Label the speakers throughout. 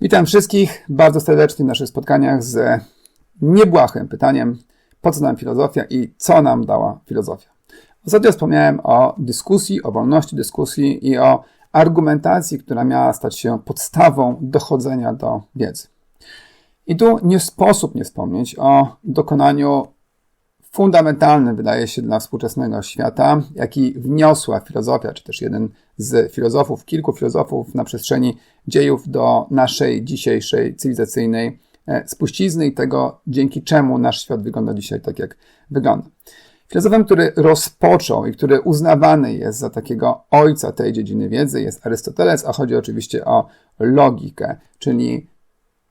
Speaker 1: Witam wszystkich bardzo serdecznie w naszych spotkaniach z niebłahym pytaniem, po co nam filozofia i co nam dała filozofia. Ostatnio wspomniałem o dyskusji, o wolności dyskusji i o argumentacji, która miała stać się podstawą dochodzenia do wiedzy. I tu nie sposób nie wspomnieć o dokonaniu fundamentalnym, wydaje się, dla współczesnego świata, jaki wniosła filozofia, czy też jeden z filozofów, kilku filozofów na przestrzeni dziejów do naszej dzisiejszej cywilizacyjnej e, spuścizny i tego, dzięki czemu nasz świat wygląda dzisiaj tak, jak wygląda. Filozofem, który rozpoczął i który uznawany jest za takiego ojca tej dziedziny wiedzy jest Arystoteles, a chodzi oczywiście o logikę, czyli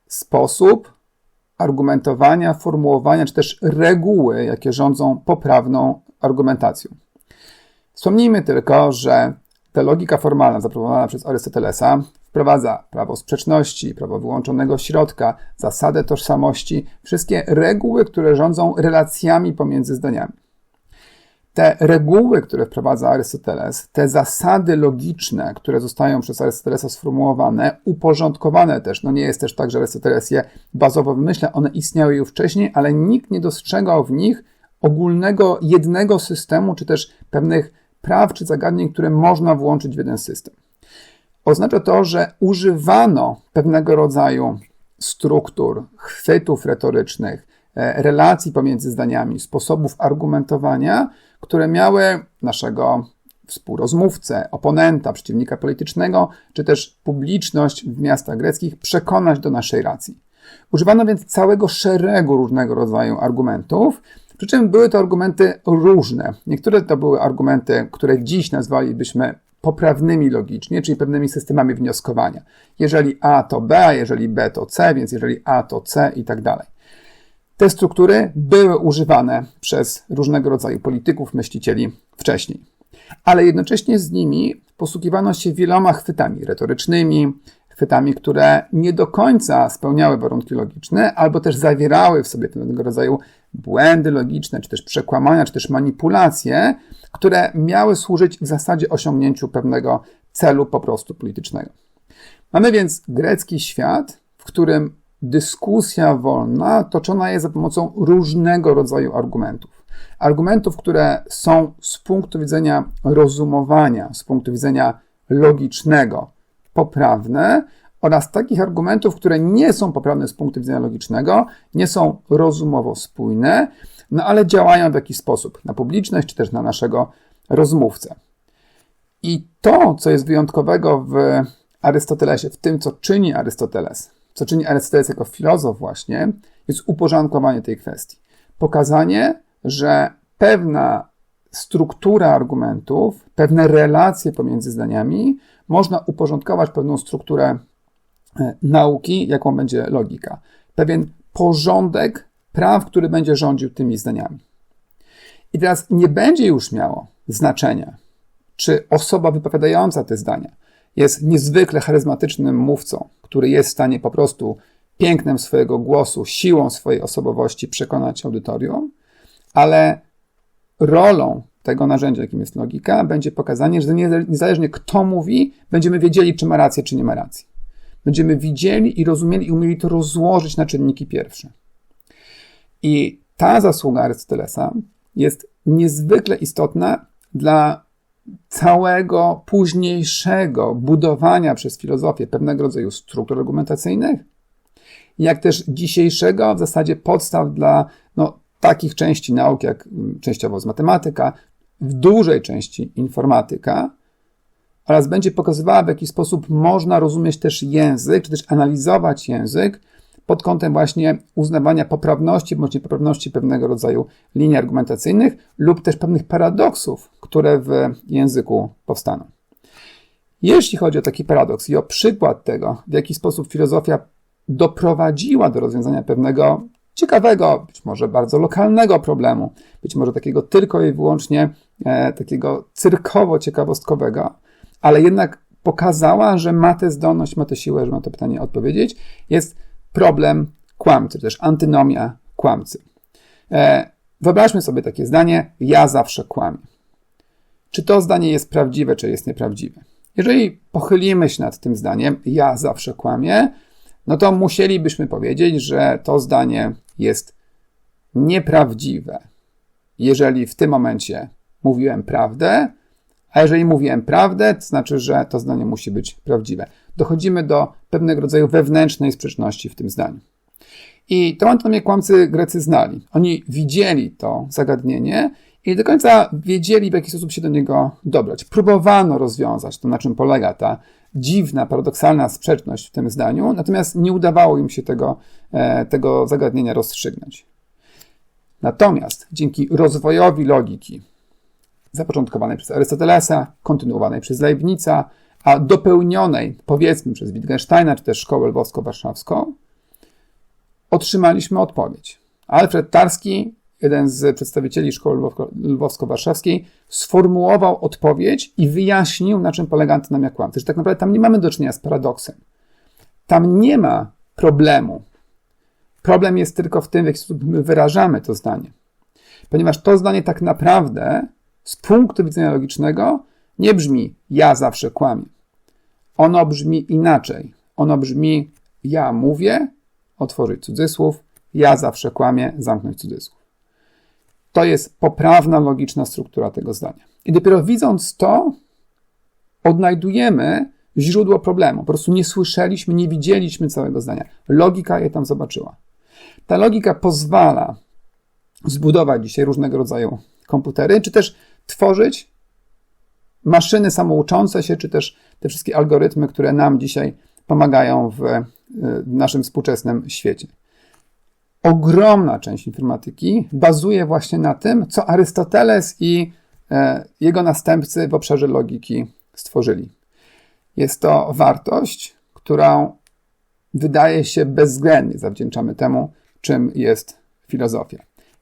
Speaker 1: sposób argumentowania, formułowania, czy też reguły, jakie rządzą poprawną argumentacją. Wspomnijmy tylko, że ta logika formalna zaproponowana przez Arystotelesa wprowadza prawo sprzeczności, prawo wyłączonego środka, zasadę tożsamości, wszystkie reguły, które rządzą relacjami pomiędzy zdaniami te reguły, które wprowadza Arystoteles, te zasady logiczne, które zostają przez Arystotelesa sformułowane, uporządkowane też, no nie jest też tak, że Arystoteles je bazowo wymyśla, one istniały już wcześniej, ale nikt nie dostrzegał w nich ogólnego, jednego systemu, czy też pewnych praw czy zagadnień, które można włączyć w jeden system. Oznacza to, że używano pewnego rodzaju struktur, chwytów retorycznych, e, relacji pomiędzy zdaniami, sposobów argumentowania, które miały naszego współrozmówcę, oponenta, przeciwnika politycznego, czy też publiczność w miastach greckich przekonać do naszej racji. Używano więc całego szeregu różnego rodzaju argumentów, przy czym były to argumenty różne. Niektóre to były argumenty, które dziś nazwalibyśmy poprawnymi logicznie, czyli pewnymi systemami wnioskowania. Jeżeli A to B, jeżeli B to C, więc jeżeli A to C i tak dalej. Te struktury były używane przez różnego rodzaju polityków, myślicieli wcześniej, ale jednocześnie z nimi posługiwano się wieloma chwytami retorycznymi, chwytami, które nie do końca spełniały warunki logiczne, albo też zawierały w sobie pewnego rodzaju błędy logiczne, czy też przekłamania, czy też manipulacje, które miały służyć w zasadzie osiągnięciu pewnego celu po prostu politycznego. Mamy więc grecki świat, w którym dyskusja wolna toczona jest za pomocą różnego rodzaju argumentów. Argumentów, które są z punktu widzenia rozumowania, z punktu widzenia logicznego poprawne, oraz takich argumentów, które nie są poprawne z punktu widzenia logicznego, nie są rozumowo spójne, no ale działają w jakiś sposób na publiczność czy też na naszego rozmówcę. I to, co jest wyjątkowego w Arystotelesie, w tym, co czyni Arystoteles, co czyni Arystoteles jako filozof właśnie, jest uporządkowanie tej kwestii. Pokazanie, że pewna struktura argumentów, pewne relacje pomiędzy zdaniami można uporządkować pewną strukturę e, nauki, jaką będzie logika. Pewien porządek praw, który będzie rządził tymi zdaniami. I teraz nie będzie już miało znaczenia, czy osoba wypowiadająca te zdania jest niezwykle charyzmatycznym mówcą, który jest w stanie po prostu pięknem swojego głosu, siłą swojej osobowości przekonać audytorium, ale rolą tego narzędzia, jakim jest logika, będzie pokazanie, że niezależnie kto mówi, będziemy wiedzieli, czy ma rację, czy nie ma racji. Będziemy widzieli i rozumieli i umieli to rozłożyć na czynniki pierwsze. I ta zasługa Arystotelesa jest niezwykle istotna dla całego późniejszego budowania przez filozofię pewnego rodzaju struktur argumentacyjnych, jak też dzisiejszego w zasadzie podstaw dla no, takich części nauk, jak mm, częściowo z matematyka, w dużej części informatyka, oraz będzie pokazywała, w jaki sposób można rozumieć też język, czy też analizować język pod kątem właśnie uznawania poprawności bądź niepoprawności pewnego rodzaju linii argumentacyjnych lub też pewnych paradoksów, które w języku powstaną. Jeśli chodzi o taki paradoks i o przykład tego, w jaki sposób filozofia doprowadziła do rozwiązania pewnego ciekawego, być może bardzo lokalnego problemu, być może takiego tylko i wyłącznie e, takiego cyrkowo-ciekawostkowego, ale jednak pokazała, że ma tę zdolność, ma tę siłę, że ma to pytanie odpowiedzieć, jest problem kłamcy, też antynomia kłamcy. E, wyobraźmy sobie takie zdanie: Ja zawsze kłamię. Czy to zdanie jest prawdziwe, czy jest nieprawdziwe? Jeżeli pochylimy się nad tym zdaniem, ja zawsze kłamię, no to musielibyśmy powiedzieć, że to zdanie jest nieprawdziwe. Jeżeli w tym momencie mówiłem prawdę, a jeżeli mówiłem prawdę, to znaczy, że to zdanie musi być prawdziwe. Dochodzimy do pewnego rodzaju wewnętrznej sprzeczności w tym zdaniu. I to anatomię kłamcy Grecy znali. Oni widzieli to zagadnienie i nie do końca wiedzieli, w jaki sposób się do niego dobrać. Próbowano rozwiązać to, na czym polega ta dziwna, paradoksalna sprzeczność w tym zdaniu, natomiast nie udawało im się tego, e, tego zagadnienia rozstrzygnąć. Natomiast dzięki rozwojowi logiki, zapoczątkowanej przez Arystotelesa, kontynuowanej przez Leibnica, a dopełnionej powiedzmy przez Wittgensteina czy też Szkołę Lwowsko-Warszawską, otrzymaliśmy odpowiedź. Alfred Tarski, jeden z przedstawicieli Szkoły Lwowsko-Warszawskiej, sformułował odpowiedź i wyjaśnił, na czym polega antynomia kłamcy. Że tak naprawdę tam nie mamy do czynienia z paradoksem. Tam nie ma problemu. Problem jest tylko w tym, w jaki sposób my wyrażamy to zdanie. Ponieważ to zdanie tak naprawdę z punktu widzenia logicznego nie brzmi ja zawsze kłamię. Ono brzmi inaczej. Ono brzmi ja mówię, otworzyć cudzysłów, ja zawsze kłamię, zamknąć cudzysłów. To jest poprawna, logiczna struktura tego zdania. I dopiero widząc to, odnajdujemy źródło problemu. Po prostu nie słyszeliśmy, nie widzieliśmy całego zdania. Logika je tam zobaczyła. Ta logika pozwala zbudować dzisiaj różnego rodzaju komputery, czy też tworzyć maszyny samouczące się, czy też te wszystkie algorytmy, które nam dzisiaj pomagają w naszym współczesnym świecie. Ogromna część informatyki bazuje właśnie na tym, co Arystoteles i e, jego następcy w obszarze logiki stworzyli. Jest to wartość, którą wydaje się bezwzględnie zawdzięczamy temu, czym jest filozofia.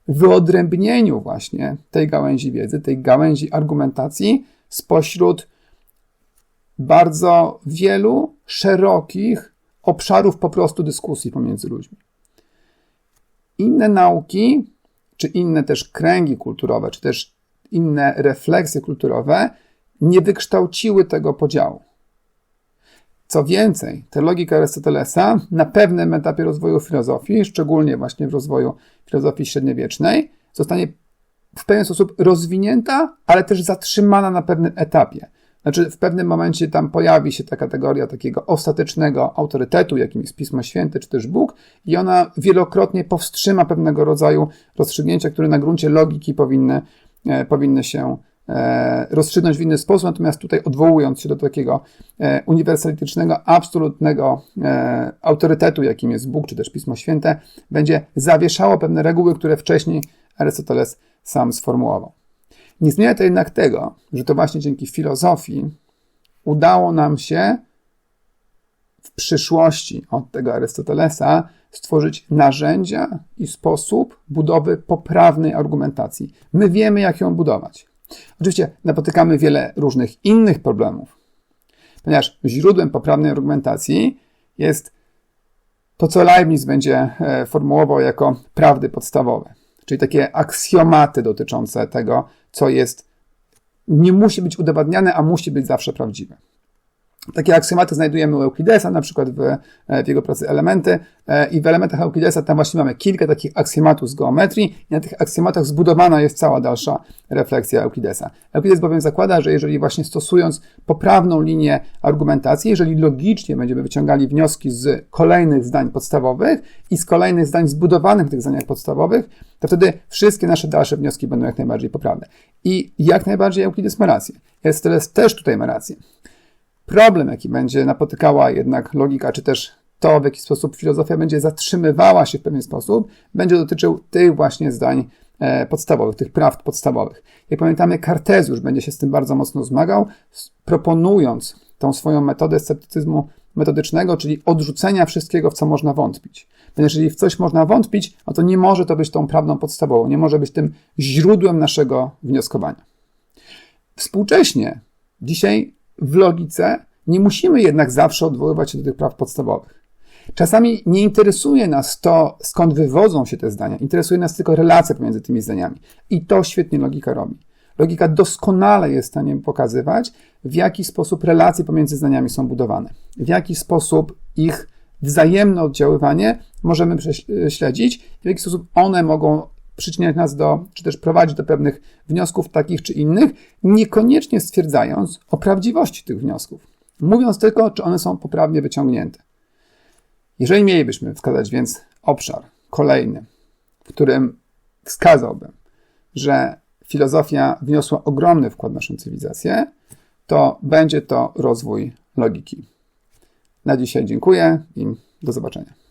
Speaker 1: Wyodrębnieniu właśnie tej gałęzi wiedzy, tej gałęzi argumentacji spośród bardzo wielu szerokich obszarów po prostu dyskusji pomiędzy ludźmi. Inne nauki, czy inne też kręgi kulturowe, czy też inne refleksje kulturowe nie wykształciły tego podziału. Co więcej, ta logika Arystotelesa na pewnym etapie rozwoju filozofii, szczególnie właśnie w rozwoju filozofii średniowiecznej, zostanie w pewien sposób rozwinięta, ale też zatrzymana na pewnym etapie. Znaczy, w pewnym momencie tam pojawi się ta kategoria takiego ostatecznego autorytetu, jakim jest Pismo Święte czy też Bóg, i ona wielokrotnie powstrzyma pewnego rodzaju rozstrzygnięcia, które na gruncie logiki powinny, e, powinny się rozstrzygnąć w inny sposób, natomiast tutaj odwołując się do takiego e, uniwersalitycznego, absolutnego e, autorytetu, jakim jest Bóg czy też Pismo Święte, będzie zawieszało pewne reguły, które wcześniej Arystoteles sam sformułował. Nie zmienia to jednak tego, że to właśnie dzięki filozofii udało nam się w przyszłości od tego Arystotelesa stworzyć narzędzia i sposób budowy poprawnej argumentacji. My wiemy, jak ją budować. Oczywiście napotykamy wiele różnych innych problemów, ponieważ źródłem poprawnej argumentacji jest to, co Leibniz będzie e, formułował jako prawdy podstawowe czyli takie aksjomaty dotyczące tego, co jest, nie musi być udowadniane, a musi być zawsze prawdziwe. Takie aksjomaty znajdujemy u Euklidesa, na przykład w, e, w, jego pracy Elementy e, i w elementach Euklidesa tam właśnie mamy kilka takich aksjomatów z geometrii i na tych aksjomatach zbudowana jest cała dalsza refleksja Euklidesa. Euklides bowiem zakłada, że jeżeli właśnie stosując poprawną linię argumentacji, jeżeli logicznie będziemy wyciągali wnioski z kolejnych zdań podstawowych i z kolejnych zdań zbudowanych w tych zdaniach podstawowych, to wtedy wszystkie nasze dalsze wnioski będą jak najbardziej poprawne. I jak najbardziej Euklides ma rację. Aristoteles też tutaj ma rację. Problem, jaki będzie napotykała jednak logika, czy też to, w jaki sposób filozofia będzie zatrzymywała się w pewien sposób, będzie dotyczył tych właśnie zdań e, podstawowych, tych prawd podstawowych. Jak pamiętamy, Kartezjusz będzie się z tym bardzo mocno zmagał, proponując tą swoją metodę sceptycyzmu metodycznego, czyli odrzucenia wszystkiego, w co można wątpić. Ponieważ jeżeli w coś można wątpić, no to nie może to być tą prawdą podstawową, nie może być tym źródłem naszego wnioskowania. Współcześnie, dzisiaj w logice nie musimy jednak zawsze odwoływać się do tych praw podstawowych. Czasami nie interesuje nas to, skąd wywodzą się te zdania, interesuje nas tylko relacja pomiędzy tymi zdaniami. I to świetnie logika robi. Logika doskonale jest w stanie pokazywać, w jaki sposób relacje pomiędzy zdaniami są budowane, w jaki sposób ich wzajemne oddziaływanie możemy śledzić, w jaki sposób one mogą przyczyniać nas do, czy też prowadzić do pewnych wniosków takich czy innych, niekoniecznie stwierdzając o prawdziwości tych wniosków, mówiąc tylko, czy one są poprawnie wyciągnięte. Jeżeli mielibyśmy wskazać więc obszar kolejny, w którym wskazałbym, że filozofia wniosła ogromny wkład w naszą cywilizację, to będzie to rozwój logiki. Na dzisiaj dziękuję i do zobaczenia.